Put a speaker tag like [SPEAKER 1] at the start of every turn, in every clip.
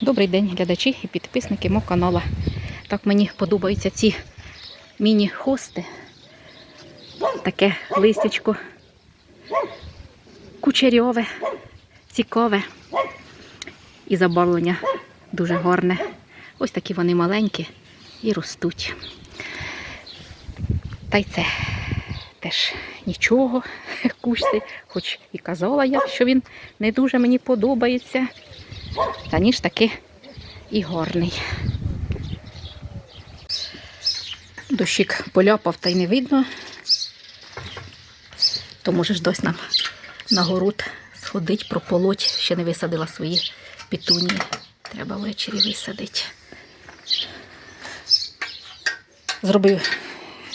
[SPEAKER 1] Добрий день, глядачі і підписники мого каналу. Так мені подобаються ці міні-хости. Таке листячко кучерьове, цікаве. І забарвлення дуже гарне. Ось такі вони маленькі і ростуть. Та й це теж нічого, кущі, хоч і казала я, що він не дуже мені подобається. Та ніж таки і горний. Дощик поляпав та й не видно. То може ж дось нам на город сходить, прополоть, ще не висадила свої петунії. Треба ввечері висадити. Зробив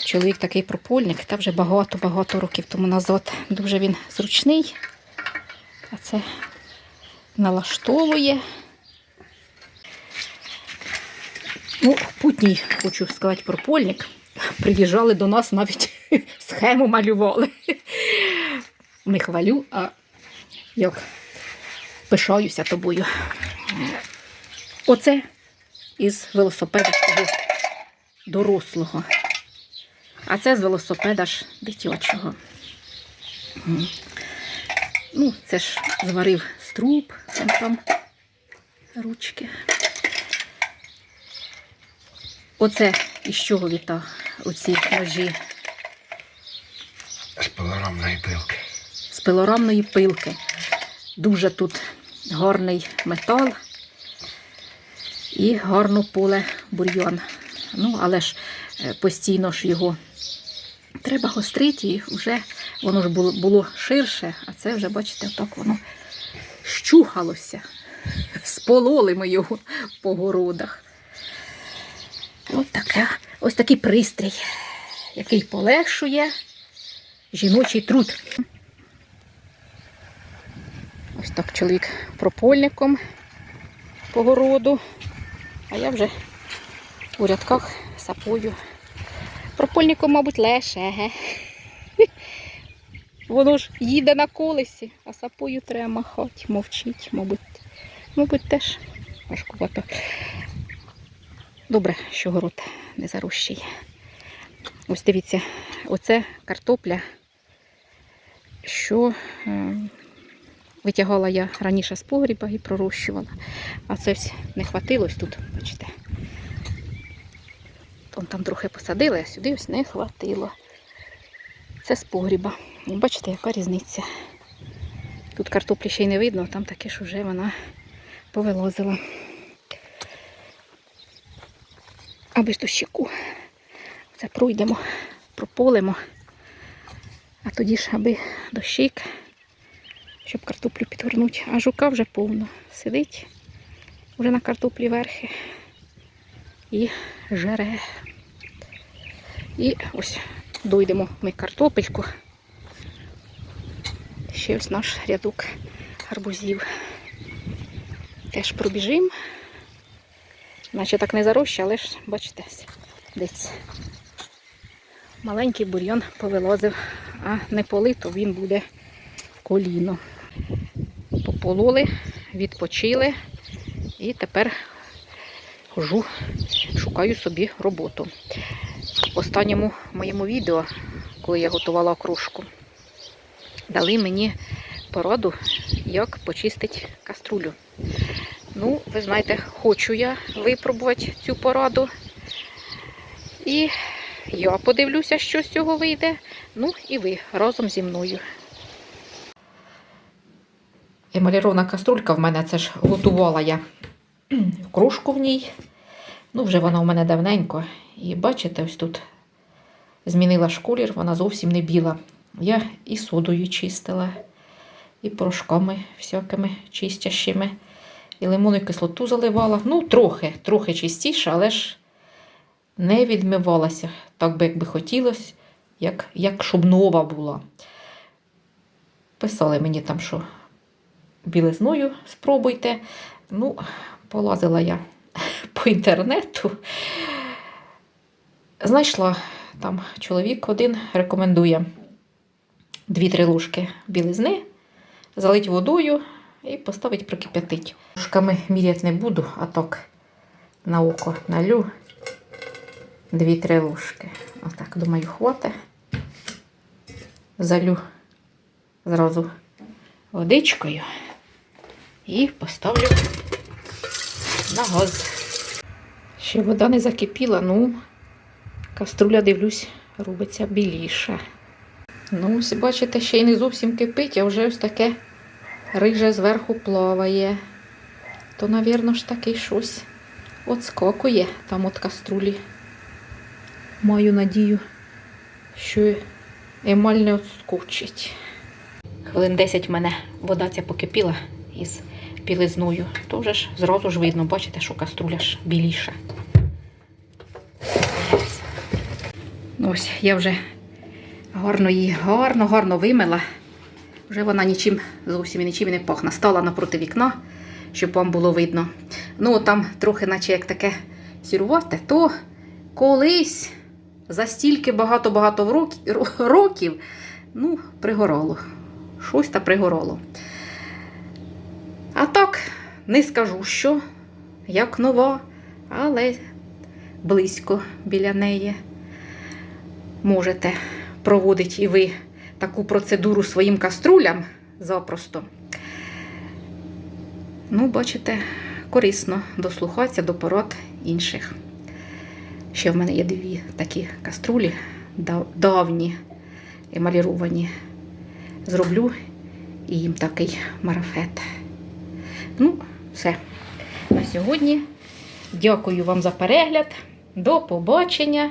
[SPEAKER 1] чоловік такий пропольник, та вже багато-багато років тому назад. Дуже він зручний. А це налаштовує. Ну, путній, хочу сказати, пропольник. Приїжджали до нас, навіть схему малювали. Не хвалю, а як пишаюся тобою. Оце із велосипеда дорослого. А це з велосипеда ж дитячого. Ну, це ж зварив струб, там там ручки. Оце із чого віта оці ножі
[SPEAKER 2] З пилорамної пилки.
[SPEAKER 1] з пилорамної пилки. Дуже тут гарний метал і гарно поле бур'ян. Ну, але ж е, постійно ж його треба гострити, і вже воно ж було, було ширше, а це вже, бачите, так воно щухалося. Спололи ми його по городах. Ось, таке, ось такий пристрій, який полегшує жіночий труд. Ось так чоловік пропольником по городу, а я вже у рядках сапою. Пропольником, мабуть, леше. Воно ж їде на колесі, а сапою треба махати, мовчить, мабуть. Мабуть, теж важкувато. Добре, що город не зарощий. Ось дивіться, оце картопля, що е, витягала я раніше з погріба і пророщувала. А це ось не хватило тут, бачите. Вон там трохи посадили, а сюди ось не хватило. Це з погріба. Бачите, яка різниця. Тут картоплі ще й не видно, а там таке ж вже вона повилозила. Аби ж дощику. Це пройдемо, прополимо. А тоді ж аби дощик, щоб картоплю підгорнути. А жука вже повно. Сидить вже на картоплі верхи і жере. І ось дойдемо ми картопельку. Ще ось наш рядок гарбузів. Теж пробіжимо. Наче так не зароща, але ж, бачите, десь маленький бур'ян повилазив, а не полито він буде коліно. Попололи, відпочили і тепер хожу, шукаю собі роботу. Останньому моєму відео, коли я готувала окружку, дали мені пораду, як почистити каструлю. Ну, ви знаєте, хочу я випробувати цю пораду. І я подивлюся, що з цього вийде. Ну і ви разом зі мною. Емалірована каструлька в мене це ж готувала я кружку в ній. Ну, вже вона у мене давненько. І бачите, ось тут змінила школір, вона зовсім не біла. Я і содою чистила, і порошками всякими чистящими, і лимонну кислоту заливала. Ну, трохи, трохи чистіше, але ж не відмивалася, так би як би хотілося, як, як щоб нова була. Писали мені там, що білизною спробуйте. Ну, полазила я по інтернету. Знайшла там чоловік один рекомендує 2-3 ложки білизни, залить водою, і поставити прокип'ятить. Ложками міряти не буду, а так на око налю 2-3 ложки. Отак, думаю, хватить. Залю зразу водичкою і поставлю на газ. Ще вода не закипіла, ну, каструля, дивлюсь, робиться біліша. Ну, ось бачите, ще й не зовсім кипить, а вже ось таке риже зверху плаває. То, навірно, ж таки щось отскокує там от каструлі. Маю надію, що емаль не отскочить. Хвилин 10 в мене вода ця покипіла із білизною. То вже ж зразу ж видно, бачите, що каструля ж біліша. Ну, Ось я вже гарно її гарно, гарно вимила. Вже вона нічим зовсім нічим не пахне. Стала напроти вікна, щоб вам було видно. Ну, там трохи, наче як таке сірувате, то колись за стільки багато-багато років, ну, пригорало. Щось та пригорало. А так, не скажу, що як нова, але близько біля неї можете проводити і ви таку процедуру своїм каструлям запросто. Ну, бачите, корисно дослухатися до порад інших. Ще в мене є дві такі каструлі давні, емаліровані. Зроблю і їм такий марафет. Ну, все. На сьогодні. Дякую вам за перегляд. До побачення,